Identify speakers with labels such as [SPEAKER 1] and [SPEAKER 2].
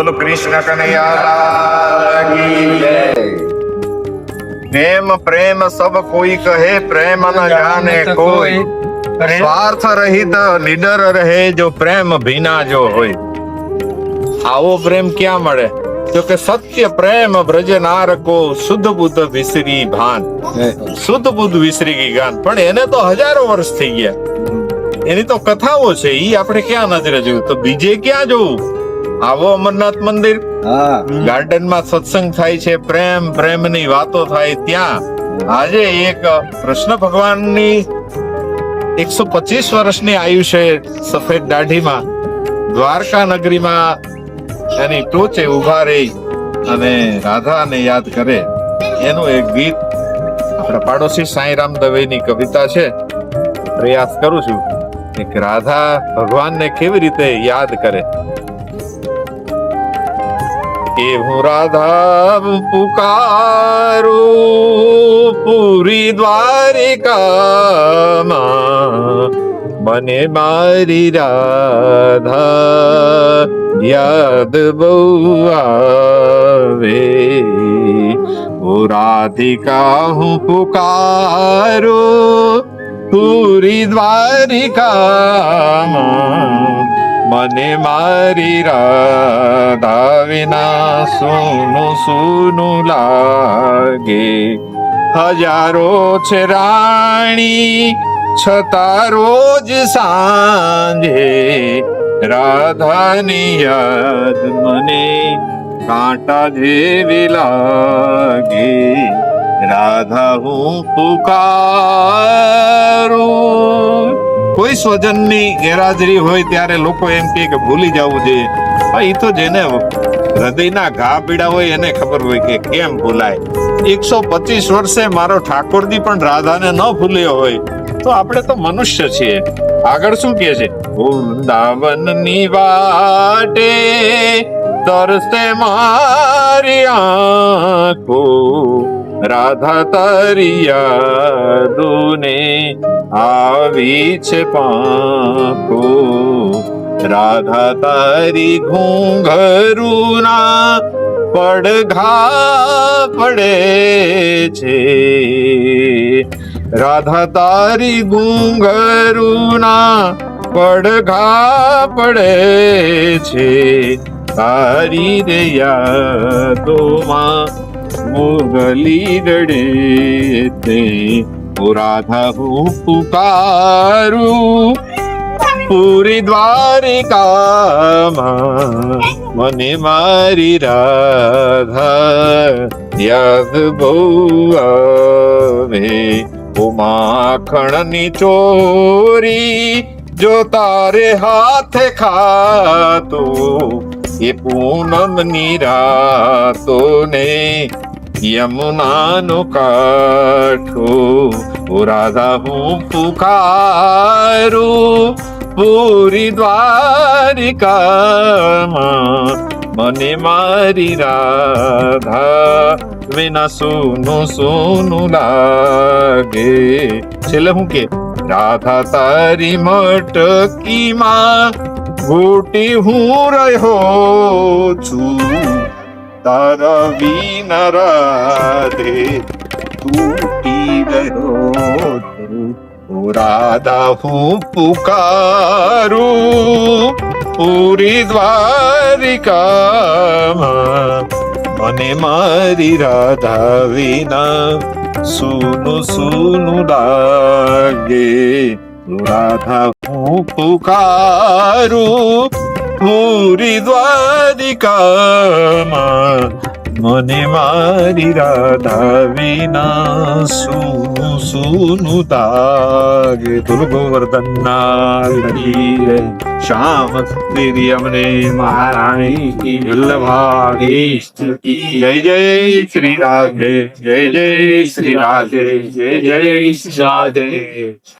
[SPEAKER 1] બોલો કૃષ્ણ કનૈયા પ્રેમ પ્રેમ સબ કોઈ કહે પ્રેમ ન જાને કોઈ. સ્વાર્થ રહિત નિડર રહે જો પ્રેમ ભીના જો હોય. આવો પ્રેમ ક્યાં મળે? જો કે સત્ય પ્રેમ બ્રજ કો શુદ્ધ બુદ્ધ વિસરી ભાન. શુદ્ધ બુદ્ધ વિસરી ગઈ ગાન. પણ એને તો હજારો વર્ષ થઈ ગયા. એની તો કથાઓ છે ઈ આપણે ક્યાં નજરે જોયું? તો બીજે ક્યાં જોવું? આવો અમરનાથ મંદિર. ગાર્ડનમાં સત્સંગ થાય છે પ્રેમ પ્રેમની વાતો થાય ત્યાં. આજે એક કૃષ્ણ ભગવાનની એકસો પચીસ વર્ષની આયુષ્ય સફેદ દાઢીમાં. દ્વારકા નગરીમાં એની ટોચે ઊભા રહી અને રાધાને યાદ કરે. એનું એક ગીત આપણા પાડોશી સાંઈરામ દવેની કવિતા છે. પ્રયાસ કરું છું. એક રાધા ભગવાનને કેવી રીતે યાદ કરે? કે હું રાધા પુકારું પૂરી દ્વારિકામાં. મને મારી રાધા યાદ બહુ આવે. હું રાધિકા, હું પુકારું પૂરી દ્વારિકામાં. મને મારી રાધા વિના સોનું સોનું લાગે. હજારો છે રાણી, છતાં રોજ સાંજે રાધાની યાદ મને કાંટા જેવી લાગે. રાધા, હું પુકારું સ્વજનની ગેરહાજરી હોય ત્યારે લોકો એમ કહે કે ભૂલી જવું જોઈએ. એ તો જેને હૃદયના ઘા પીડા હોય એને ખબર હોય કે કેમ ભૂલાય. એકસો પચીસ વર્ષે મારો ઠાકોરજી પણ રાધાને ન ભૂલ્યો હોય. તો આપણે તો મનુષ્ય છીએ. આગળ શું કહે છે? વૃંદાવનની વાટે તરસે મારી આંખો. રાધા તારી યાદોને આવી છે પાંખો. રાધા તારી ઘૂંઘરૂના પડઘા પડે છે. રાધા તારી ઘૂંઘરૂના પડઘા પડે છે. તારી રે યાદોમાં મુગલી રડે તે રાધા હું પુકારું પૂરી દ્વારિકામાં મને મારી રાધા યાદ બહુ આવે ઉમાખણની માખણની ચોરી જો તારે હાથે ખાતો એ પૂનમ રાતો ને યમુનાનો કાઠો. ઓ રાધા, હું પુકારું પૂરી દ્વારિકામાં. મને મારી રાધા વિના સોનું સોનું લાગે. છેલ્લે હું કે, રાધા તારી મટકીમાં ગોટી હું રહ્યો છું. તારા વિના રાધે તૂટી ગયો છું. રાધા, હું પુકારું પૂરી દ્વારિકામાં. મને મારી રાધા વિના સુનું સુનું લાગે. ઓ રાધા હું પુકારું પૂરી દ્વારિકામાં મને મારી રાધા વિના સુનું સુનું તાગે તુલ ગોવર્ધન નારી શ્યામ શ્રી અમને મહારાણી કી વલ્લભાધીશ કી જય જય શ્રી રાધે જય જય શ્રી રાધે જય જય શ્રી રાધે